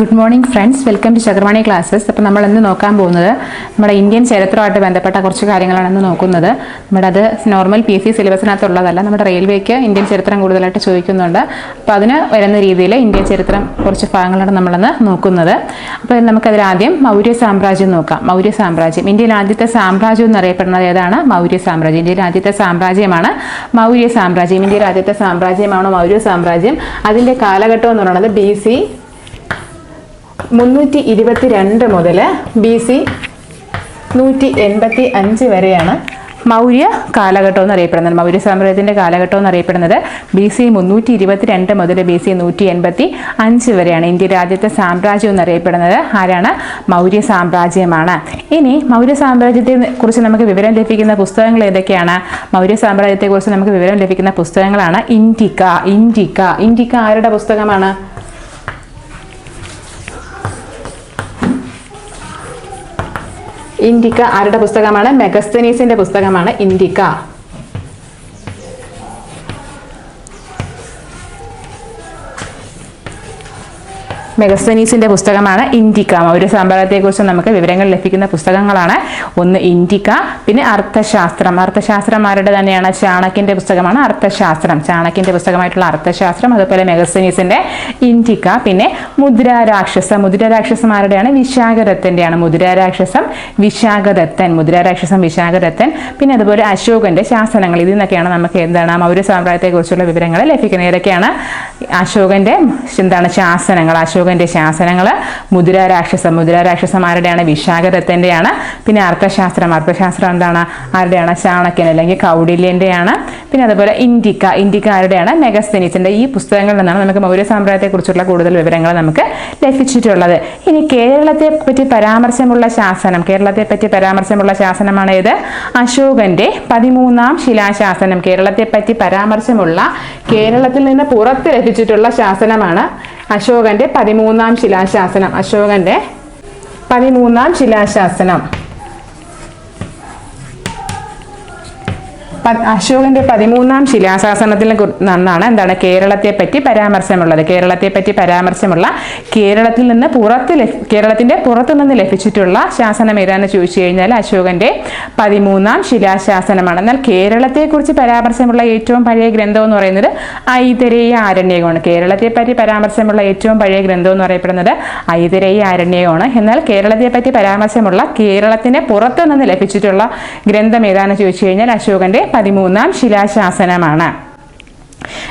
Good morning friends welcome to Chakravani classes അപ്പോൾ നമ്മൾ ഇന്ന് നോക്കാൻ പോകുന്നത് നമ്മുടെ ഇന്ത്യൻ ചരിത്രമായിട്ട് ബന്ധപ്പെട്ട കുറച്ച് കാര്യങ്ങളാണ് ഇന്ന് നോക്കുന്നത്. നമ്മുടെ അത് നോർമൽ പി എസ് സി സിലബസിനകത്തുള്ളതല്ല നമ്മുടെ റെയിൽവേക്ക് ഇന്ത്യൻ ചരിത്രം കൂടുതലായിട്ട് ചോദിക്കുന്നുണ്ട്. അപ്പോൾ അതിന് വരുന്ന രീതിയിൽ ഇന്ത്യൻ ചരിത്രം കുറച്ച് ഭാഗങ്ങളാണ് നമ്മളിന്ന് നോക്കുന്നത്. അപ്പോൾ നമുക്കതിൽ ആദ്യം മൗര്യ സാമ്രാജ്യം നോക്കാം. മൗര്യ സാമ്രാജ്യം. ഇന്ത്യയിൽ ആദ്യത്തെ സാമ്രാജ്യം എന്നറിയപ്പെടുന്നത് ഏതാണ്? മൗര്യ സാമ്രാജ്യം. ഇന്ത്യയിൽ ആദ്യത്തെ സാമ്രാജ്യമാണ് മൗര്യ സാമ്രാജ്യം. ഇന്ത്യയിൽ ആദ്യത്തെ സാമ്രാജ്യമാണ് മൗര്യ സാമ്രാജ്യം? അതിന്റെ കാലഘട്ടം എന്ന് പറയുന്നത് ബി സി മുന്നൂറ്റി ഇരുപത്തിരണ്ട് മുതൽ ബി സി നൂറ്റി എൺപത്തി അഞ്ച് വരെയാണ് മൗര്യ കാലഘട്ടം എന്നറിയപ്പെടുന്നത്. മൗര്യ സാമ്രാജ്യത്തിന്റെ കാലഘട്ടം എന്നറിയപ്പെടുന്നത് ബി സി മുന്നൂറ്റി ഇരുപത്തിരണ്ട് മുതൽ ബി സി നൂറ്റി എൺപത്തി അഞ്ച് വരെയാണ്. ഇന്ത്യ രാജ്യത്തെ സാമ്രാജ്യം എന്നറിയപ്പെടുന്നത് ആരാണ്? മൗര്യ സാമ്രാജ്യമാണ്. ഇനി മൗര്യ സാമ്രാജ്യത്തെ കുറിച്ച് നമുക്ക് വിവരം ലഭിക്കുന്ന പുസ്തകങ്ങൾ ഏതൊക്കെയാണ്? മൗര്യ സാമ്രാജ്യത്തെക്കുറിച്ച് നമുക്ക് വിവരം ലഭിക്കുന്ന പുസ്തകങ്ങളാണ് ഇൻഡിക്ക ഇൻഡിക്ക ഇൻഡിക്ക ആരുടെ പുസ്തകമാണ്? ഇന്ത്യക്ക ആരുടെ പുസ്തകമാണ്? മെഗസ്തനീസിന്റെ പുസ്തകമാണ് ഇന്ത്യക്ക. മെഗസ്തനീസിന്റെ പുസ്തകമാണ് ഇന്ത്യക്ക മൗര്യ സാമ്രാജ്യത്തെക്കുറിച്ച് നമുക്ക് വിവരങ്ങൾ ലഭിക്കുന്ന പുസ്തകങ്ങളാണ്. ഒന്ന് ഇന്ത്യക്ക പിന്നെ അർത്ഥശാസ്ത്രം. അർത്ഥശാസ്ത്രമാരുടെ തന്നെയാണ്? ചാണക്യന്റെ പുസ്തകമാണ് അർത്ഥശാസ്ത്രം. ചാണക്യന്റെ പുസ്തകമായിട്ടുള്ള അർത്ഥശാസ്ത്രം അതുപോലെ മെഗസ്തനീസിന്റെ ഇന്ത്യക്ക പിന്നെ മുദ്രാരാക്ഷസ. മുദ്രാരാക്ഷസമാരുടെയാണ് വിശാഖദത്തന്റെയാണ് മുദ്രാരാക്ഷസം വിശാഖദത്തൻ മുദ്രാരാക്ഷസം വിശാഖദത്തൻ പിന്നെ അതുപോലെ അശോകന്റെ ശാസനങ്ങൾ. ഇതിൽ നിന്നൊക്കെയാണ് നമുക്ക് എന്താണ് മൗര്യ സാമ്രാജ്യത്തെക്കുറിച്ചുള്ള വിവരങ്ങൾ ലഭിക്കുന്നത്. ഇതൊക്കെയാണ് അശോകന്റെ എന്താണ്? ശാസനങ്ങൾ. അശോകന്റെ ശാസനങ്ങൾ മുദ്രാരാക്ഷസം മുദ്രാരാക്ഷസം ആരുടെയാണ്? വിശാഖരത്തിന്റെയാണ് പിന്നെ അർത്ഥശാസ്ത്രം അർത്ഥശാസ്ത്രം എന്താണ്? ആരുടെയാണ്? ചാണക്യൻ അല്ലെങ്കിൽ കൗടില്യന്റെയാണ്. പിന്നെ അതുപോലെ ഇന്ത്യക്ക ഇന്ത്യക്ക ആരുടെയാണ്? മെഗസ്തനീസിന്റെ ഈ പുസ്തകങ്ങളിൽ നിന്നാണ് നമുക്ക് മൗര്യ സാമ്രാജ്യത്തെക്കുറിച്ചുള്ള കൂടുതൽ വിവരങ്ങൾ നമുക്ക് ലഭിച്ചിട്ടുള്ളത്. ഇനി കേരളത്തെ പറ്റി പരാമർശമുള്ള ശാസനം. കേരളത്തെ പറ്റി പരാമർശമുള്ള ശാസനമാണ് ഏത്? അശോകന്റെ പതിമൂന്നാം ശിലാശാസനം. കേരളത്തെ പറ്റി പരാമർശമുള്ള കേരളത്തിൽ നിന്ന് പുറത്ത് ലഭിച്ചിട്ടുള്ള ശാസനമാണ് അശോകന്റെ പതിമൂന്നാം ശിലാശാസനം. അശോകന്റെ പതിമൂന്നാം ശിലാശാസനം. അശോകന്റെ പതിമൂന്നാം ശിലാശാസനത്തിൽ നിന്നാണ് എന്താണ് കേരളത്തെ പറ്റി പരാമർശമുള്ളത്. കേരളത്തെ പറ്റി പരാമർശമുള്ള കേരളത്തിൽ നിന്ന് പുറത്ത് കേരളത്തിന്റെ പുറത്തു നിന്ന് ലഭിച്ചിട്ടുള്ള ശാസനം ഏതാണെന്ന് ചോദിച്ചു കഴിഞ്ഞാൽ അശോകന്റെ പതിമൂന്നാം ശിലാശാസനമാണ്. എന്നാൽ കേരളത്തെക്കുറിച്ച് പരാമർശമുള്ള ഏറ്റവും പഴയ ഗ്രന്ഥം എന്ന് പറയുന്നത് ഐതരേയ ആരണ്യകമാണ് കേരളത്തെ പറ്റി പരാമർശമുള്ള ഏറ്റവും പഴയ ഗ്രന്ഥം എന്ന് പറയപ്പെടുന്നത് ഐതരേയ ആരണ്യകമാണ് എന്നാൽ കേരളത്തെ പറ്റി പരാമർശമുള്ള കേരളത്തിന്റെ പുറത്തു നിന്ന് ലഭിച്ചിട്ടുള്ള ഗ്രന്ഥം ഏതാണെന്ന് ചോദിച്ചു കഴിഞ്ഞാൽ അശോകന്റെ പതിമൂന്നാം ശിലാശാസനമാണ്.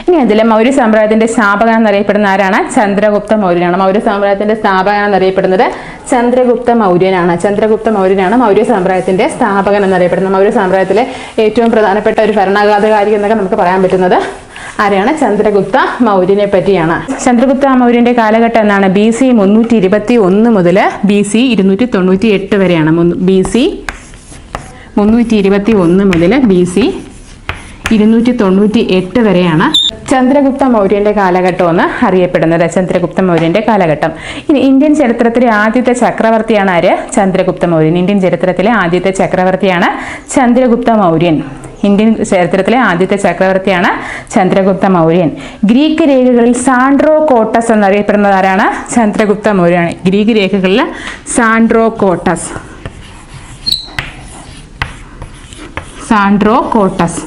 ഇനി അതിലെ മൗര്യ സാമ്രാജ്യത്തിന്റെ സ്ഥാപകൻ എന്നറിയപ്പെടുന്ന ആരാണ്? ചന്ദ്രഗുപ്ത മൗര്യനാണ്. മൗര്യ സാമ്രാജ്യത്തിന്റെ സ്ഥാപകൻ എന്നറിയപ്പെടുന്നത് ചന്ദ്രഗുപ്ത മൗര്യനാണ്. ചന്ദ്രഗുപ്ത മൗര്യനാണ് മൗര്യ സാമ്രാജ്യത്തിന്റെ സ്ഥാപകൻ എന്നറിയപ്പെടുന്നത്. മൗര്യ സാമ്രാജ്യത്തിലെ ഏറ്റവും പ്രധാനപ്പെട്ട ഒരു ഭരണഘാതകാരി എന്നൊക്കെ നമുക്ക് പറയാൻ പറ്റുന്നത് ആരെയാണ് ചന്ദ്രഗുപ്ത മൗര്യനെ പറ്റിയാണ്. ചന്ദ്രഗുപ്ത മൗര്യന്റെ കാലഘട്ടം എന്നാണ് ബി സി മുന്നൂറ്റി ഇരുപത്തി ഒന്ന് മുതൽ ബി സി ഇരുന്നൂറ്റി തൊണ്ണൂറ്റി എട്ട് വരെയാണ് ബി സി മുന്നൂറ്റി ഇരുപത്തി ഒന്ന് മുതൽ ബി സി ഇരുന്നൂറ്റി തൊണ്ണൂറ്റി എട്ട് വരെയാണ് ചന്ദ്രഗുപ്ത മൗര്യന്റെ കാലഘട്ടം എന്ന് അറിയപ്പെടുന്നത്. ചന്ദ്രഗുപ്ത മൗര്യന്റെ കാലഘട്ടം. ഇനി ഇന്ത്യൻ ചരിത്രത്തിലെ ആദ്യത്തെ ചക്രവർത്തിയാണ് ആര്? ചന്ദ്രഗുപ്ത മൗര്യൻ. ഇന്ത്യൻ ചരിത്രത്തിലെ ആദ്യത്തെ ചക്രവർത്തിയാണ് ചന്ദ്രഗുപ്ത മൗര്യൻ. ഇന്ത്യൻ ചരിത്രത്തിലെ ആദ്യത്തെ ചക്രവർത്തിയാണ് ചന്ദ്രഗുപ്ത മൗര്യൻ. ഗ്രീക്ക് രേഖകളിൽ സാൻഡ്രോ കോട്ടസ് എന്നറിയപ്പെടുന്നത് ആരാണ്? ചന്ദ്രഗുപ്ത മൗര്യാണ് ഗ്രീക്ക് രേഖകളിൽ Sandrocottus Sandrocottus.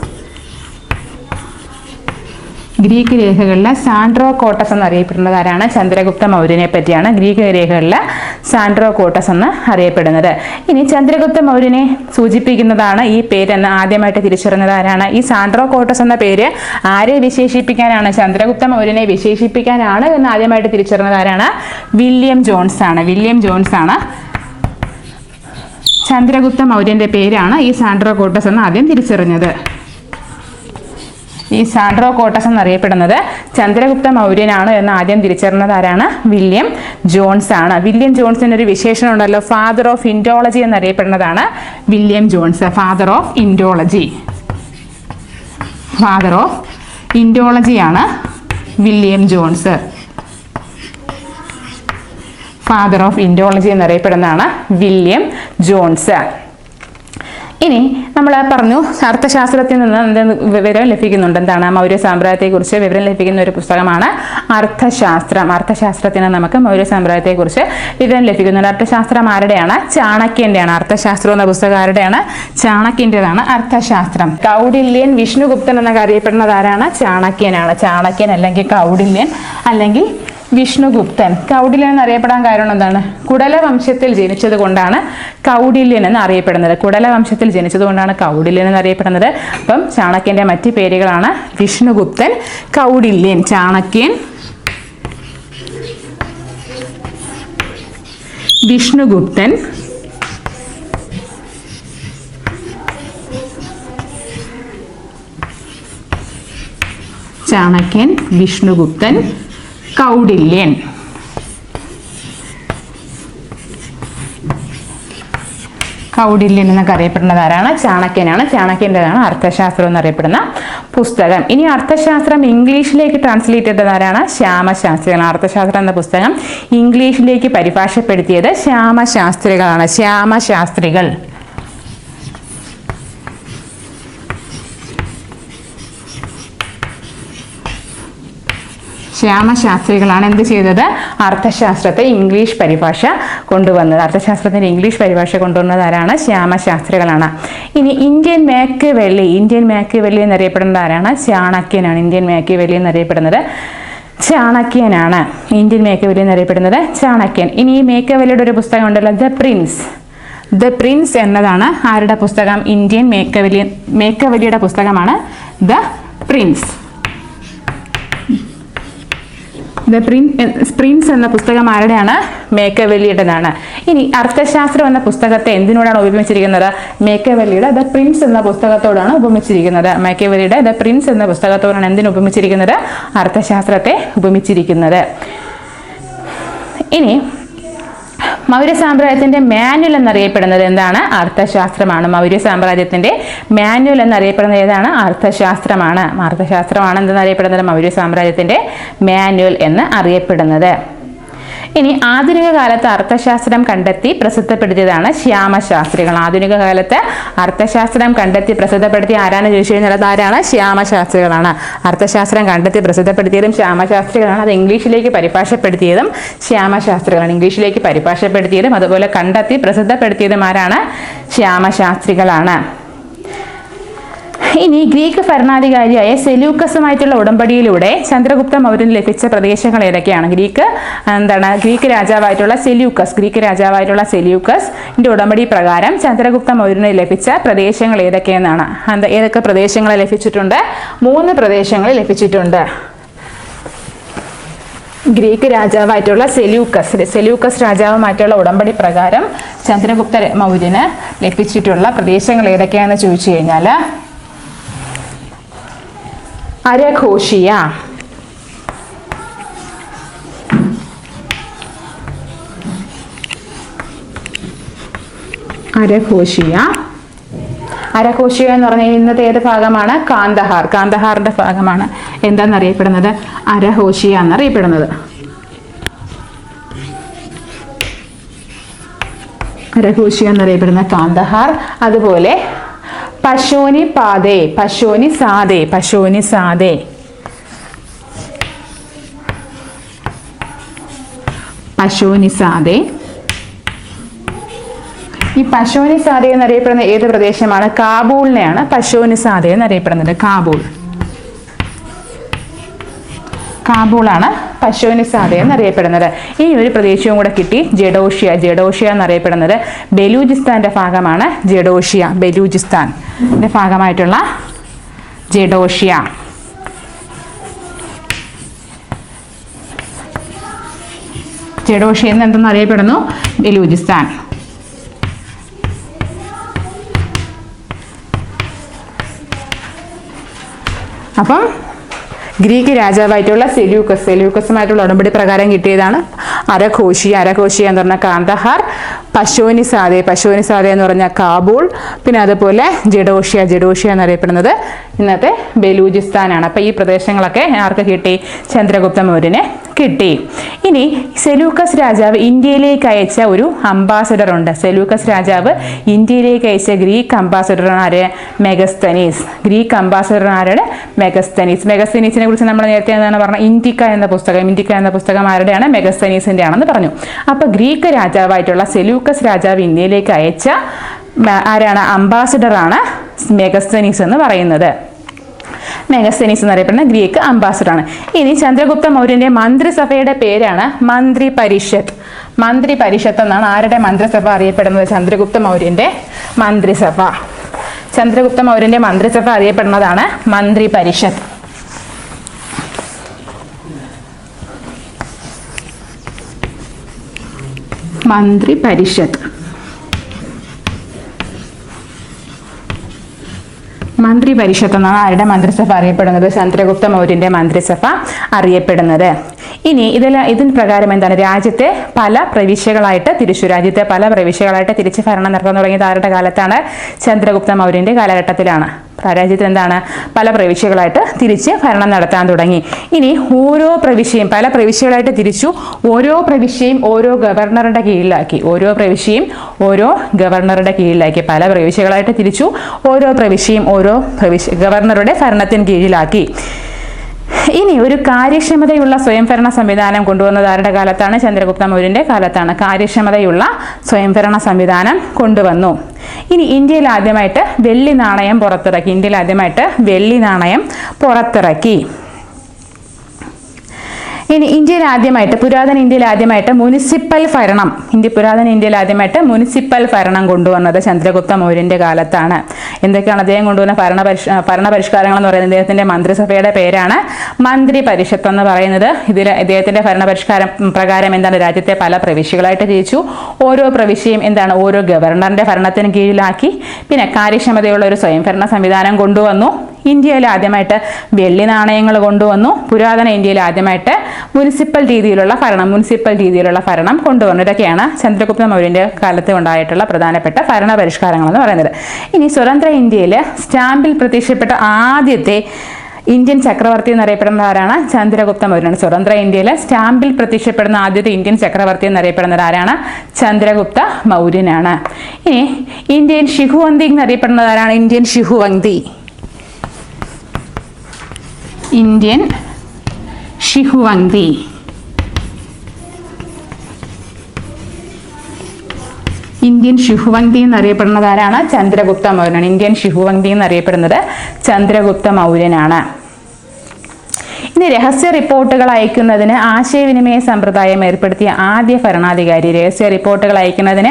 Greek രേഖകളിൽ സാൻഡ്രോ കോട്ടസ് എന്നറിയപ്പെടുന്നത് ആരാണ്? ചന്ദ്രഗുപ്ത മൗര്യനെ പറ്റിയാണ് ഗ്രീക്ക് രേഖകളിൽ സാൻഡ്രോ കോട്ടസ് എന്ന് അറിയപ്പെടുന്നത്. ഇനി ചന്ദ്രഗുപ്ത മൗര്യനെ സൂചിപ്പിക്കുന്നതാണ് ഈ പേരെന്ന് ആദ്യമായിട്ട് തിരിച്ചറിഞ്ഞത് ആരാണ്? ഈ സാൻഡ്രോ കോട്ടസ് എന്ന പേര് ആരെ വിശേഷിപ്പിക്കാനാണ്? ചന്ദ്രഗുപ്ത മൗര്യനെ വിശേഷിപ്പിക്കാനാണ് എന്ന് ആദ്യമായിട്ട് തിരിച്ചറിഞ്ഞത് ആരാണ്? വില്യം ജോൺസ് ആണ് വില്യം ജോൺസ് ആണ് ചന്ദ്രഗുപ്ത മൗര്യന്റെ പേരാണ് ഈ സാൻഡ്രോ കോട്ടസ് എന്ന് ആദ്യം തിരിച്ചറിഞ്ഞത്. ഈ സാൻഡ്രോ കോട്ടസ് എന്നറിയപ്പെടുന്നത് ചന്ദ്രഗുപ്ത മൗര്യനാണ് എന്ന് ആദ്യം തിരിച്ചറിഞ്ഞത് ആരാണ്? വില്യം ജോൺസ് ആണ്. വില്യം ജോൺസിന് ഒരു വിശേഷണം ഉണ്ടല്ലോ. Father of Indology എന്നറിയപ്പെടുന്നതാണ് William Jones. Father of Indology father of ഇൻഡോളജിയാണ് William Jones. Father of Indology എന്നറിയപ്പെടുന്നതാണ് William Jones ഇനി നമ്മൾ പറഞ്ഞു അർത്ഥശാസ്ത്രത്തിൽ നിന്ന് വിവരം ലഭിക്കുന്നുണ്ട്? എന്താണ് മൗര്യ സാമ്രാജ്യത്തെക്കുറിച്ച് വിവരം ലഭിക്കുന്ന ഒരു പുസ്തകമാണ് അർത്ഥശാസ്ത്രം. അർത്ഥശാസ്ത്രത്തിന് നമുക്ക് മൗര്യ സാമ്രാജ്യത്തെക്കുറിച്ച് വിവരം ലഭിക്കുന്നുണ്ട്. അർത്ഥശാസ്ത്രം ആരുടെയാണ്? ചാണക്യന്റെയാണ് അർത്ഥശാസ്ത്രം എന്ന പുസ്തകം ആരുടെയാണ് ചാണക്യന്റെതാണ് അർത്ഥശാസ്ത്രം. കൗടില്യൻ വിഷ്ണുഗുപ്തൻ എന്നൊക്കെ അറിയപ്പെടുന്നത് ആരാണ്? ചാണക്യനാണ്. ചാണക്യൻ അല്ലെങ്കിൽ കൗടില്യൻ അല്ലെങ്കിൽ വിഷ്ണുഗുപ്തൻ. കൗടില്യൻ എന്നറിയപ്പെടാൻ കാരണം എന്താണ്? കുടല വംശത്തിൽ ജനിച്ചത് കൊണ്ടാണ് കൗടില്യൻ എന്ന് അറിയപ്പെടുന്നത് കുടല വംശത്തിൽ ജനിച്ചത് കൊണ്ടാണ് കൗടില്യൻ എന്ന് അറിയപ്പെടുന്നത് അപ്പം ചാണക്യന്റെ മറ്റ് പേരുകളാണ് വിഷ്ണുഗുപ്തൻ കൗടില്യൻ ചാണക്യൻ വിഷ്ണുഗുപ്തൻ ചാണക്യൻ വിഷ്ണുഗുപ്തൻ കൗടില്യൻ. കൗടില്യൻ എന്നൊക്കെ അറിയപ്പെടുന്നത് ആരാണ്? ചാണക്യനാണ്. ചാണക്യന്റെതാണ് അർത്ഥശാസ്ത്രം എന്നറിയപ്പെടുന്ന പുസ്തകം. ഇനി അർത്ഥശാസ്ത്രം ഇംഗ്ലീഷിലേക്ക് ട്രാൻസ്ലേറ്റ് ചെയ്തത് ആരാണ്? ശ്യാമശാസ്ത്രികളാണ്. അർത്ഥശാസ്ത്രം എന്ന പുസ്തകം ഇംഗ്ലീഷിലേക്ക് പരിഭാഷപ്പെടുത്തിയത് ശ്യാമശാസ്ത്രികളാണ്. ശ്യാമശാസ്ത്രികൾ. ശ്യാമശാസ്ത്രികളാണ് എന്ത് ചെയ്തത്? അർത്ഥശാസ്ത്രത്തെ ഇംഗ്ലീഷ് പരിഭാഷ കൊണ്ടുവന്നത്. അർത്ഥശാസ്ത്രത്തിന്റെ ഇംഗ്ലീഷ് പരിഭാഷ കൊണ്ടുവന്നത് ആരാണ്? ശ്യാമശാസ്ത്രികളാണ്. ഇനി Indian Machiavelli Indian Machiavelli എന്നറിയപ്പെടുന്നത് ആരാണ്? ചാണക്യനാണ്. ഇന്ത്യൻ മേക്ക് വെള്ളി എന്നറിയപ്പെടുന്നത് ചാണക്യനാണ്. ഇന്ത്യൻ മേക്കവലി എന്നറിയപ്പെടുന്നത് ചാണക്യൻ. ഇനി ഈ മേക്കവലിയുടെ ഒരു പുസ്തകം ഉണ്ടല്ലോ ദ പ്രിൻസ്. ദ പ്രിൻസ് എന്നതാണ് ആരുടെ പുസ്തകം? ഇന്ത്യൻ മേക്കവലി മേക്കവലിയുടെ പുസ്തകമാണ് the prince. The prin prince എന്ന പുസ്തകം ആരുടെയാണ്? മേക്കവെല്ലിയുടേതാണ്. ഇനി അർത്ഥശാസ്ത്രം എന്ന പുസ്തകത്തെ എന്തിനോടാണ് ഉപമിച്ചിരിക്കുന്നത്? മേക്കവെല്ലിയുടെ ദ പ്രിൻസ് എന്ന പുസ്തകത്തോടാണ് ഉപമിച്ചിരിക്കുന്നത്. മേക്കവെല്ലിയുടെ ദ പ്രിൻസ് എന്ന പുസ്തകത്തോടാണ് എന്തിനു ഉപമിച്ചിരിക്കുന്നത്? അർത്ഥശാസ്ത്രത്തെ ഉപമിച്ചിരിക്കുന്നത്. ഇനി മൗര്യ സാമ്രാജ്യത്തിന്റെ മാനുവൽ എന്നറിയപ്പെടുന്നത് എന്താണ്? അർത്ഥശാസ്ത്രമാണ്. മൗര്യ സാമ്രാജ്യത്തിന്റെ മാനുവൽ എന്നറിയപ്പെടുന്നത് ഏതാണ്? അർത്ഥശാസ്ത്രമാണ്. അർത്ഥശാസ്ത്രമാണ് എന്തെന്നറിയപ്പെടുന്നത്? മൗര്യ സാമ്രാജ്യത്തിന്റെ മാനുവൽ എന്ന് അറിയപ്പെടുന്നത്. ഇനി ആധുനിക കാലത്ത് അർത്ഥശാസ്ത്രം കണ്ടെത്തി പ്രസിദ്ധപ്പെടുത്തിയതാണ് ശ്യാമശാസ്ത്രികൾ. ആധുനിക കാലത്ത് അർത്ഥശാസ്ത്രം കണ്ടെത്തി പ്രസിദ്ധപ്പെടുത്തി ആരാണ് ചോദിച്ചു കഴിഞ്ഞാൽ അത് ആരാണ്? ശ്യാമശാസ്ത്രികളാണ്. അർത്ഥശാസ്ത്രം കണ്ടെത്തി പ്രസിദ്ധപ്പെടുത്തിയതും ശ്യാമശാസ്ത്രികളാണ്. അത് ഇംഗ്ലീഷിലേക്ക് പരിഭാഷപ്പെടുത്തിയതും ശ്യാമശാസ്ത്രികളാണ്. ഇംഗ്ലീഷിലേക്ക് പരിഭാഷപ്പെടുത്തിയതും അതുപോലെ കണ്ടെത്തി പ്രസിദ്ധപ്പെടുത്തിയതും ആരാണ്? ശ്യാമശാസ്ത്രികളാണ്. ഇനി ഗ്രീക്ക് ഭരണാധികാരിയായ സെലൂക്കസുമായിട്ടുള്ള ഉടമ്പടിയിലൂടെ ചന്ദ്രഗുപ്ത മൗര്യന് ലഭിച്ച പ്രദേശങ്ങൾ ഏതൊക്കെയാണ്? ഗ്രീക്ക് എന്താണ് ഗ്രീക്ക് രാജാവായിട്ടുള്ള സെല്യൂക്കസ് ഗ്രീക്ക് രാജാവായിട്ടുള്ള സെലൂക്കസ്. ന്റെ ഉടമ്പടി പ്രകാരം ചന്ദ്രഗുപ്ത മൗര്യന് ലഭിച്ച പ്രദേശങ്ങൾ ഏതൊക്കെയെന്നാണ്? എന്താ ഏതൊക്കെ പ്രദേശങ്ങൾ ലഭിച്ചിട്ടുണ്ട്? മൂന്ന് പ്രദേശങ്ങൾ ലഭിച്ചിട്ടുണ്ട്. ഗ്രീക്ക് രാജാവായിട്ടുള്ള സെലൂക്കസ് സെലൂക്കസ് രാജാവുമായിട്ടുള്ള ഉടമ്പടി പ്രകാരം ചന്ദ്രഗുപ്ത മൗര്യന് ലഭിച്ചിട്ടുള്ള പ്രദേശങ്ങൾ ഏതൊക്കെയാണെന്ന് ചോദിച്ചു കഴിഞ്ഞാൽ അരഘോഷിയ. അരഘോഷിയ. അരഘോഷിയ എന്ന് പറഞ്ഞാൽ ഇന്നത്തെ ഏത് ഭാഗമാണ്? കാന്തഹാർ. കാന്തഹാറിന്റെ ഭാഗമാണ്. എന്താണെന്നറിയപ്പെടുന്നത് അരഘോഷിയ എന്നറിയപ്പെടുന്നത്. അരഘോഷിയ എന്നറിയപ്പെടുന്ന കാന്തഹാർ. അതുപോലെ പശോനി പാതേ പശോനി സാതേ പശോനി സാതേ. പശോനി സാതേ. ഈ പശോനി സാദ എന്നറിയപ്പെടുന്ന ഏത് പ്രദേശമാണ്? കാബൂളിനെയാണ് പശോനി സാദ എന്നറിയപ്പെടുന്നത്. കാബൂൾ. കാബൂളാണ് പശുവിനി സാധ എന്നറിയപ്പെടുന്നത്. ഈ ഒരു പ്രദേശവും കൂടെ കിട്ടി ജഡോഷ്യ. ജഡോഷ്യ എന്നറിയപ്പെടുന്നത് ബലൂചിസ്ഥാന്റെ ഭാഗമാണ് ജഡോഷ്യ ബലൂചിസ്ഥാൻ. ഭാഗമായിട്ടുള്ള ജഡോഷ്യ. ജഡോഷ്യ എന്ന് എന്തെന്ന് അറിയപ്പെടുന്നു? ബലൂചിസ്ഥാൻ. അപ്പം ഗ്രീക്ക് രാജാവായിട്ടുള്ള സെലൂക്കസ് സെലൂക്കസുമായിട്ടുള്ള ഉടമ്പടി പ്രകാരം കിട്ടിയതാണ് അരഘോഷി. അരഘോഷി എന്ന് പറഞ്ഞ കാന്തഹാർ. പശോനിസാദെ സാദെ എന്ന് പറഞ്ഞാൽ കാബൂൾ പിന്നെ അതുപോലെ ജഡോഷ്യ ജഡോഷ്യ എന്നറിയപ്പെടുന്നത് ഇന്നത്തെ ബലൂചിസ്ഥാനാണ്. അപ്പോൾ ഈ പ്രദേശങ്ങളൊക്കെ ആർക്ക് കിട്ടി? ചന്ദ്രഗുപ്ത മൗര്യന് കിട്ടി. ഇനി സെലൂക്കസ് രാജാവ് ഇന്ത്യയിലേക്ക് അയച്ച ഒരു അംബാസഡർ ഉണ്ട്. സെലൂക്കസ് രാജാവ് ഇന്ത്യയിലേക്ക് അയച്ച ഗ്രീക്ക് അംബാസഡർ ആര്? മെഗസ്തനീസ്. Greek ambassador Megasthenes. മെഗസ്തനീസിനെ കുറിച്ച് നമ്മൾ നേരത്തെ എന്താണ് പറഞ്ഞത് ഇന്ത്യക്ക എന്ന പുസ്തകം ഇന്ത്യക്ക എന്ന പുസ്തകം ആരുടെയാണ്? മെഗസ്തനീസിന്റെ ആണെന്ന് പറഞ്ഞു. അപ്പോൾ ഗ്രീക്ക് രാജാവായിട്ടുള്ള സെലൂക്കസ് രാജാവ് ഇന്ത്യയിലേക്ക് അയച്ച ആരാണ്? അംബാസഡർ ആണ് മെഗസ്തനീസ് എന്ന് പറയുന്നത്. മെഗസ്തനീസ് എന്നറിയപ്പെടുന്ന ഗ്രീക്ക് അംബാസഡർ ആണ് ഇനി ചന്ദ്രഗുപ്ത മൗര്യന്റെ മന്ത്രിസഭയുടെ പേരാണ് മന്ത്രി പരിഷത്ത്. മന്ത്രി പരിഷത്ത് എന്നാണ് ആരുടെ മന്ത്രിസഭ അറിയപ്പെടുന്നത്? ചന്ദ്രഗുപ്ത മൗര്യന്റെ മന്ത്രിസഭ. ചന്ദ്രഗുപ്ത മൗര്യന്റെ മന്ത്രിസഭ അറിയപ്പെടുന്നതാണ് മന്ത്രി പരിഷത്ത്. മന്ത്രി പരിഷത്ത്. മന്ത്രി പരിഷത്ത് എന്നാണ് ആരുടെ മന്ത്രിസഭ അറിയപ്പെടുന്നത്? ചന്ദ്രഗുപ്ത മൗര്യന്റെ മന്ത്രിസഭ അറിയപ്പെടുന്നത്. ഇനി ഇതിൽ ഇതിന് പ്രകാരം എന്താണ്? രാജ്യത്തെ പല പ്രവിശ്യകളായിട്ട് തിരിച്ചു രാജ്യത്തെ പല പ്രവിശ്യകളായിട്ട് തിരിച്ച് ഭരണം നടത്താൻ തുടങ്ങിയത് ആരുടെ കാലത്താണ് ചന്ദ്രഗുപ്ത മൗര്യന്റെ കാലഘട്ടത്തിലാണ്. രാജ്യത്ത് എന്താണ്? പല പ്രവിശ്യകളായിട്ട് തിരിച്ച് ഭരണം നടത്താൻ തുടങ്ങി. ഇനി ഓരോ പ്രവിശ്യയും പല പ്രവിശ്യകളായിട്ട് തിരിച്ചു ഓരോ പ്രവിശ്യയും ഓരോ ഗവർണറുടെ കീഴിലാക്കി. ഓരോ പ്രവിശ്യയും ഓരോ ഗവർണറുടെ കീഴിലാക്കി. പല പ്രവിശ്യകളായിട്ട് തിരിച്ചു ഓരോ പ്രവിശ്യയും ഓരോ പ്രവിശ്യ ഗവർണറുടെ ഭരണത്തിന് കീഴിലാക്കി. ഇനി ഒരു കാര്യക്ഷമതയുള്ള സ്വയംഭരണ സംവിധാനം കൊണ്ടുവന്നത് ആരുടെ കാലത്താണ്? ചന്ദ്രഗുപ്ത മൗര്യന്റെ കാലത്താണ്. കാര്യക്ഷമതയുള്ള സ്വയംഭരണ സംവിധാനം കൊണ്ടുവന്നു. ഇനി ഇന്ത്യയിൽ ആദ്യമായിട്ട് വെള്ളി നാണയം പുറത്തിറക്കി. ഇന്ത്യയിൽ ആദ്യമായിട്ട് വെള്ളി നാണയം പുറത്തിറക്കി. ഇനി ഇന്ത്യയിൽ ആദ്യമായിട്ട് പുരാതന ഇന്ത്യയിൽ ആദ്യമായിട്ട് മുനിസിപ്പൽ ഭരണം ഇന്ത്യ പുരാതന ഇന്ത്യയിൽ ആദ്യമായിട്ട് മുനിസിപ്പൽ ഭരണം കൊണ്ടുവന്നത് ചന്ദ്രഗുപ്ത മൗര്യന്റെ കാലത്താണ്. എന്തൊക്കെയാണ് അദ്ദേഹം കൊണ്ടുവന്ന ഭരണ പരിഷ് ഭരണ പരിഷ്കാരങ്ങൾ എന്ന് പറയുന്നത്? ഇദ്ദേഹത്തിന്റെ മന്ത്രിസഭയുടെ പേരാണ് മന്ത്രി പരിഷത്ത് എന്ന് പറയുന്നത്. ഇതിൽ ഇദ്ദേഹത്തിന്റെ ഭരണപരിഷ്കാരം പ്രകാരം എന്താണ്? രാജ്യത്തെ പല പ്രവിശ്യകളായിട്ട് തിരിച്ചു ഓരോ പ്രവിശ്യയും എന്താണ്? ഓരോ ഗവർണറിന്റെ ഭരണത്തിന് കീഴിലാക്കി. പിന്നെ കാര്യക്ഷമതയുള്ള ഒരു സ്വയംഭരണ സംവിധാനം കൊണ്ടുവന്നു. ഇന്ത്യയിൽ ആദ്യമായിട്ട് വെള്ളി നാണയങ്ങൾ കൊണ്ടുവന്നു. പുരാതന ഇന്ത്യയിൽ ആദ്യമായിട്ട് മുനിസിപ്പൽ രീതിയിലുള്ള ഭരണം മുനിസിപ്പൽ രീതിയിലുള്ള ഭരണം കൊണ്ടുവന്നു. ഇതൊക്കെയാണ് ചന്ദ്രഗുപ്ത മൗര്യന്റെ കാലത്ത് ഉണ്ടായിട്ടുള്ള പ്രധാനപ്പെട്ട ഭരണ പരിഷ്കാരങ്ങൾ എന്ന് പറയുന്നത്. ഇനി സ്വതന്ത്ര ഇന്ത്യയിൽ സ്റ്റാമ്പിൽ പ്രത്യക്ഷപ്പെട്ട ആദ്യത്തെ ഇന്ത്യൻ ചക്രവർത്തി എന്നറിയപ്പെടുന്ന ആരാണ്? ചന്ദ്രഗുപ്ത മൗര്യനാണ്. സ്വതന്ത്ര ഇന്ത്യയിൽ സ്റ്റാമ്പിൽ പ്രത്യക്ഷപ്പെടുന്ന ആദ്യത്തെ ഇന്ത്യൻ ചക്രവർത്തി എന്നറിയപ്പെടുന്ന ആരാണ്? ചന്ദ്രഗുപ്ത മൗര്യനാണ്. ഇനി ഇന്ത്യൻ ഷിഹുവന്തി എന്നറിയപ്പെടുന്ന ആരാണ്? Indian Shi Huangdi Indian Shi Huangdi Indian Shi Huangdi എന്നറിയപ്പെടുന്നത് ആരാണ് ചന്ദ്രഗുപ്ത മൗര്യനാണ്. ഇന്ത്യൻ ഷിഹുവന്തി എന്നറിയപ്പെടുന്നത് ചന്ദ്രഗുപ്ത മൗര്യനാണ്. ഇനി രഹസ്യ റിപ്പോർട്ടുകൾ അയക്കുന്നതിന് ആശയവിനിമയ സമ്പ്രദായം ഏർപ്പെടുത്തിയ ആദ്യ ഭരണാധികാരി. രഹസ്യ റിപ്പോർട്ടുകൾ അയക്കുന്നതിന്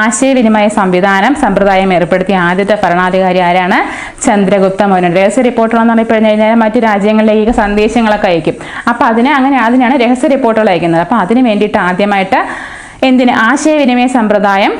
ആശയവിനിമയ സംവിധാനം സമ്പ്രദായം ഏർപ്പെടുത്തിയ ആദ്യത്തെ ഭരണാധികാരി ആരാണ്? ചന്ദ്രഗുപ്ത മോനൻ രഹസ്യ റിപ്പോർട്ടുകൾ എന്ന് പറഞ്ഞു കഴിഞ്ഞാൽ മറ്റു രാജ്യങ്ങളിലേക്ക് സന്ദേശങ്ങളൊക്കെ അയക്കും. അപ്പോൾ അതിന് അങ്ങനെ അതിനാണ് രഹസ്യ റിപ്പോർട്ടുകൾ അയക്കുന്നത്. അപ്പോൾ അതിന് വേണ്ടിയിട്ട് ആദ്യമായിട്ട് എന്തിന് ആശയവിനിമയ സമ്പ്രദായം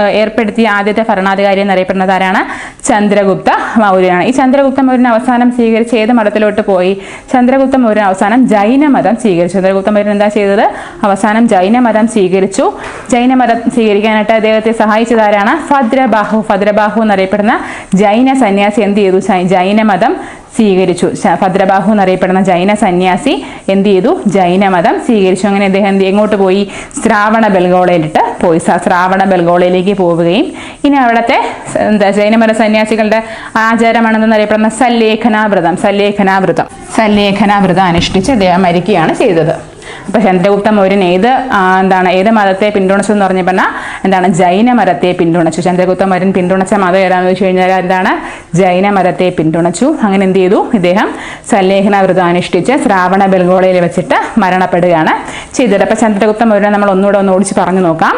ഏർപ്പെടുത്തിയ ആദ്യത്തെ ഭരണാധികാരി എന്നറിയപ്പെടുന്നത് ആരാണ്? ചന്ദ്രഗുപ്ത മൗര്യനാണ്. ഈ ചന്ദ്രഗുപ്ത മൗര്യൻ അവസാനം സ്വീകരിച്ച് ഏത് മതത്തിലോട്ട് പോയി? ചന്ദ്രഗുപ്ത മൗര്യൻ അവസാനം ജൈനമതം സ്വീകരിച്ചു. ചന്ദ്രഗുപ്ത മൗര്യൻ എന്താ ചെയ്തത്? അവസാനം ജൈനമതം സ്വീകരിച്ചു. ജൈനമതം സ്വീകരിക്കാനായിട്ട് അദ്ദേഹത്തെ സഹായിച്ചത് ആരാണ്? ഭദ്രബാഹു. ഭദ്രബാഹു എന്നറിയപ്പെടുന്ന ജൈന സന്യാസി എന്ത് ചെയ്തു? ജൈനമതം സ്വീകരിച്ചു. ഭദ്രബാഹു എന്നറിയപ്പെടുന്ന ജൈന സന്യാസി എന്ത് ചെയ്തു? ജൈനമതം സ്വീകരിച്ചു. അങ്ങനെ അദ്ദേഹം എങ്ങോട്ട് പോയി? ശ്രാവണ ബൽഗോളയിലിട്ട് പോയി. ശ്രാവണ ബൽഗോളയിലേക്ക് പോവുകയും ഇനി അവിടുത്തെ എന്താ ജൈനമത സന്യാസികളുടെ ആചാരമാണെന്നറിയപ്പെടുന്ന സല്ലേഖനാവ്രതം സല്ലേഖനാവ്രതം സല്ലേഖനാവ്രതം അനുഷ്ഠിച്ച് അദ്ദേഹം മരിക്കുകയാണ് ചെയ്തത്. അപ്പൊ ചന്ദ്രഗുപ്ത മൗര്യൻ ഏത് എന്താണ് ഏത് മതത്തെ പിന്തുണച്ചു എന്ന് പറഞ്ഞു പറഞ്ഞാൽ എന്താണ് ജൈന മതത്തെ പിന്തുണച്ചു. ചന്ദ്രഗുപ്ത മൗര്യൻ പിന്തുണച്ച മതം ഏതാണെന്ന് വെച്ച് കഴിഞ്ഞാൽ എന്താണ് ജൈന മതത്തെ പിന്തുണച്ചു. അങ്ങനെ എന്ത് ചെയ്തു? ഇദ്ദേഹം സല്ലേഹന വ്രതം അനുഷ്ഠിച്ച് ശ്രാവണ ബൽഗോളയിൽ വെച്ചിട്ട് മരണപ്പെടുകയാണ് ചെയ്തത്. അപ്പൊ ചന്ദ്രഗുപ്ത മൗര്യനെ നമ്മൾ ഒന്നുകൂടെ ഒന്ന് ഓടിച്ച് പറഞ്ഞു നോക്കാം.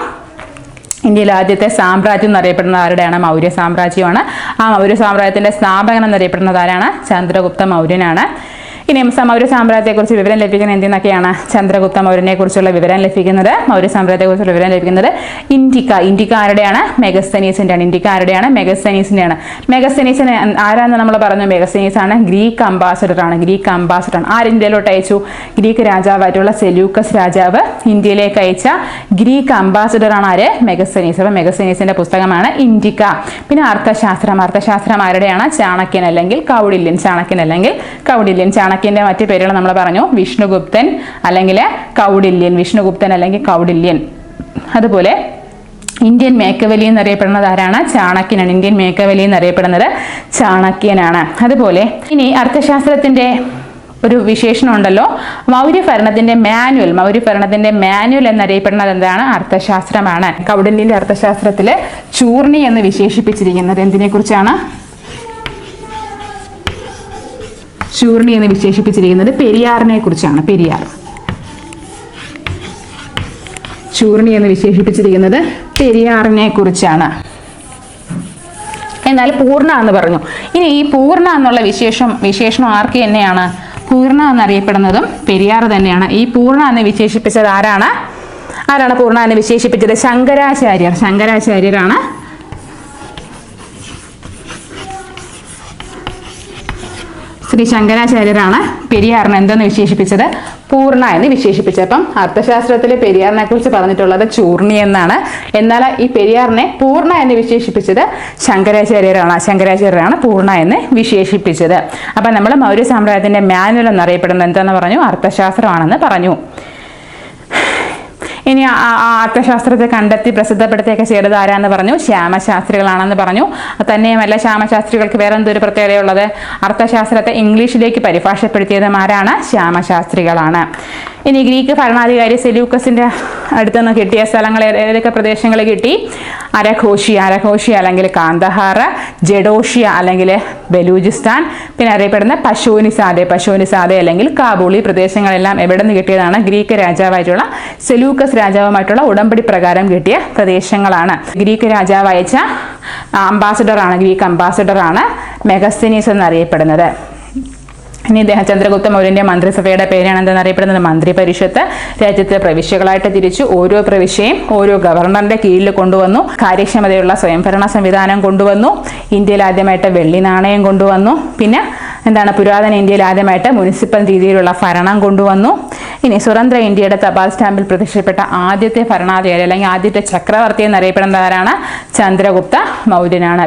ഇന്ത്യയിലെ ആദ്യത്തെ സാമ്രാജ്യം എന്നറിയപ്പെടുന്നത് ആരുടെയാണ്? മൗര്യ സാമ്രാജ്യമാണ്. ആ മൗര്യ സാമ്രാജ്യത്തിന്റെ സ്ഥാപകൻ എന്നറിയപ്പെടുന്നത് ആരാണ്? ചന്ദ്രഗുപ്ത മൗര്യനാണ്. ഇനി മൗര്യ സാമ്രാജ്യത്തെക്കുറിച്ച് വിവരം ലഭിക്കുന്ന എന്തിനൊക്കെയാണ് ചന്ദ്രഗുപ്ത മൗര്യനെ കുറിച്ചുള്ള വിവരം ലഭിക്കുന്നത്? മൗര്യ സാമ്രാജ്യത്തെക്കുറിച്ചുള്ള വിവരം ലഭിക്കുന്നത് ഇന്ത്യക്ക. ഇന്ത്യക്ക ആരുടെയാണ്? മെഗസ്തനീസിന്റെയാണ് ഇന്ത്യക്ക ആരുടെയാണ്? മെഗസ്തനീസിന്റെയാണ് മെഗസ്തനീസിന് ആരാന്ന് നമ്മൾ പറഞ്ഞു? മെഗസ്തനീസ് ആണ് ഗ്രീക്ക് അംബാസഡർ ആണ് ഗ്രീക്ക് അംബാസഡർ ആണ് ആര് ഇന്ത്യയിലോട്ട് അയച്ചു? ഗ്രീക്ക് രാജാവായിട്ടുള്ള സെല്യൂക്കസ് രാജാവ് ഇന്ത്യയിലേക്ക് അയച്ച ഗ്രീക്ക് അംബാസഡർ ആണ് ആര്? മെഗസ്തനീസ് അപ്പോൾ മെഗസ്തനീസിന്റെ പുസ്തകമാണ് ഇന്ത്യക്ക. പിന്നെ അർത്ഥശാസ്ത്രം. അർത്ഥശാസ്ത്രം ആരുടെയാണ്? ചാണക്യൻ അല്ലെങ്കിൽ കൗടില്യൻ. ചാണക്യൻ അല്ലെങ്കിൽ കൗടില്യൻ. ചാണക്യന്റെ മറ്റ് പേരുകൾ നമ്മൾ പറഞ്ഞു. വിഷ്ണുഗുപ്തൻ അല്ലെങ്കിൽ കൗഡില്യൻ വിഷ്ണുഗുപ്തൻ അല്ലെങ്കിൽ കൗഡില്യൻ അതുപോലെ ഇന്ത്യൻ മേക്കവലി എന്നറിയപ്പെടുന്നത് ആരാണ്? ചാണക്യനാണ്. ഇന്ത്യൻ മേക്കവലി എന്നറിയപ്പെടുന്നത് ചാണക്യനാണ്. അതുപോലെ ഇനി അർത്ഥശാസ്ത്രത്തിന്റെ ഒരു വിശേഷണം ഉണ്ടല്ലോ. മൗര്യഭരണത്തിന്റെ മാനുവൽ. മൗര്യഭരണത്തിന്റെ മാനുവൽ എന്നറിയപ്പെടുന്നത് എന്താണ്? അർത്ഥശാസ്ത്രമാണ്. കൗടില്യന്റെ അർത്ഥശാസ്ത്രത്തിൽ ചൂർണി എന്ന് വിശേഷിപ്പിച്ചിരിക്കുന്നത്. എന്തിനെ കുറിച്ചാണ് ചൂർണി എന്ന് വിശേഷിപ്പിച്ചിരിക്കുന്നത് പെരിയാറിനെ കുറിച്ചാണ് പെരിയാർ. ചൂർണി എന്ന് വിശേഷിപ്പിച്ചിരിക്കുന്നത് പെരിയാറിനെ കുറിച്ചാണ്. എന്നാൽ പൂർണ എന്ന് പറഞ്ഞു. ഇനി ഈ പൂർണ എന്നുള്ള വിശേഷം വിശേഷണം ആർക്ക് തന്നെയാണ്? പൂർണ എന്നറിയപ്പെടുന്നതും പെരിയാർ തന്നെയാണ്. ഈ പൂർണ എന്ന് വിശേഷിപ്പിച്ചത് ആരാണ്? ആരാണ് പൂർണ എന്ന് വിശേഷിപ്പിച്ചത്? ശങ്കരാചാര്യർ. ശങ്കരാചാര്യരാണ് ശ്രീ ശങ്കരാചാര്യരാണ് പെരിയാറിനെ എന്തെന്ന് വിശേഷിപ്പിച്ചത്? പൂർണ എന്ന് വിശേഷിപ്പിച്ചത് അപ്പം അർത്ഥശാസ്ത്രത്തിലെ പെരിയാറിനെ കുറിച്ച് പറഞ്ഞിട്ടുള്ളത് ചൂർണി എന്നാണ്. എന്നാൽ ഈ പെരിയാറിനെ പൂർണ എന്ന് വിശേഷിപ്പിച്ചത് ശങ്കരാചാര്യരാണ് ശങ്കരാചാര്യരാണ് പൂർണ എന്ന് വിശേഷിപ്പിച്ചത്. അപ്പം നമ്മൾ മൗര്യ സാമ്രാജ്യത്തിന്റെ മാനുവൽ എന്നറിയപ്പെടുന്നത് എന്താണെന്ന് പറഞ്ഞു? അർത്ഥശാസ്ത്രമാണെന്ന് പറഞ്ഞു. ഇനി അർത്ഥശാസ്ത്രത്തെ കണ്ടെത്തി പ്രസിദ്ധപ്പെടുത്തിയൊക്കെ ചെയ്തത് ആരാന്ന് പറഞ്ഞു? ശ്യാമശാസ്ത്രികളാണെന്ന് പറഞ്ഞു. തന്നെയുമല്ല ശ്യാമശാസ്ത്രികൾക്ക് വേറെ എന്തൊരു പ്രത്യേകതയുള്ളത്? അർത്ഥശാസ്ത്രത്തെ ഇംഗ്ലീഷിലേക്ക് പരിഭാഷപ്പെടുത്തിയതും ആരാണ്? ശ്യാമശാസ്ത്രികളാണ്. ഇനി ഗ്രീക്ക് ഭരണാധികാരി സെലൂക്കസിന്റെ അടുത്തുനിന്ന് കിട്ടിയ സ്ഥലങ്ങൾ ഏത് ഏതൊക്കെ പ്രദേശങ്ങൾ കിട്ടി? അരഘോഷിയ അരഘോഷിയ അല്ലെങ്കിൽ കാന്തഹാർ ജഡോഷിയ അല്ലെങ്കിൽ ബലൂചിസ്ഥാൻ പിന്നെ അറിയപ്പെടുന്ന പശോനിസാദെ പശോനിസാദെ അല്ലെങ്കിൽ കാബൂളി പ്രദേശങ്ങളെല്ലാം എവിടെ നിന്ന് കിട്ടിയതാണ്? ഗ്രീക്ക് രാജാവായിട്ടുള്ള സെലൂക്കസ് രാജാവുമായിട്ടുള്ള ഉടമ്പടി പ്രകാരം കിട്ടിയ പ്രദേശങ്ങളാണ്. ഗ്രീക്ക് രാജാവ് അയച്ച അംബാസഡറാണ് ഗ്രീക്ക് അംബാസഡറാണ് മെഗസ്തനീസ് എന്നറിയപ്പെടുന്നത്. ഇനി ഇദ്ദേഹം ചന്ദ്രഗുപ്ത മൗര്യന്റെ മന്ത്രിസഭയുടെ പേരാണ് എന്തെന്നറിയപ്പെടുന്നത്? മന്ത്രി പരിഷത്ത് രാജ്യത്തെ പ്രവിശ്യകളായിട്ട് തിരിച്ചു ഓരോ പ്രവിശ്യയും ഓരോ ഗവർണറിന്റെ കീഴിൽ കൊണ്ടുവന്നു. കാര്യക്ഷമതയുള്ള സ്വയംഭരണ സംവിധാനം കൊണ്ടുവന്നു. ഇന്ത്യയിൽ ആദ്യമായിട്ട് വെള്ളി നാണയം കൊണ്ടുവന്നു. പിന്നെ എന്താണ്? പുരാതന ഇന്ത്യയിൽ ആദ്യമായിട്ട് മുനിസിപ്പൽ രീതിയിലുള്ള ഭരണം കൊണ്ടുവന്നു. ഇനി സ്വതന്ത്ര ഇന്ത്യയുടെ തപാൽ സ്റ്റാമ്പിൽ പ്രത്യക്ഷപ്പെട്ട ആദ്യത്തെ ഭരണാധികാരി അല്ലെങ്കിൽ ആദ്യത്തെ ചക്രവർത്തി എന്നറിയപ്പെടുന്നവരാണ് ചന്ദ്രഗുപ്ത മൗര്യനാണ്.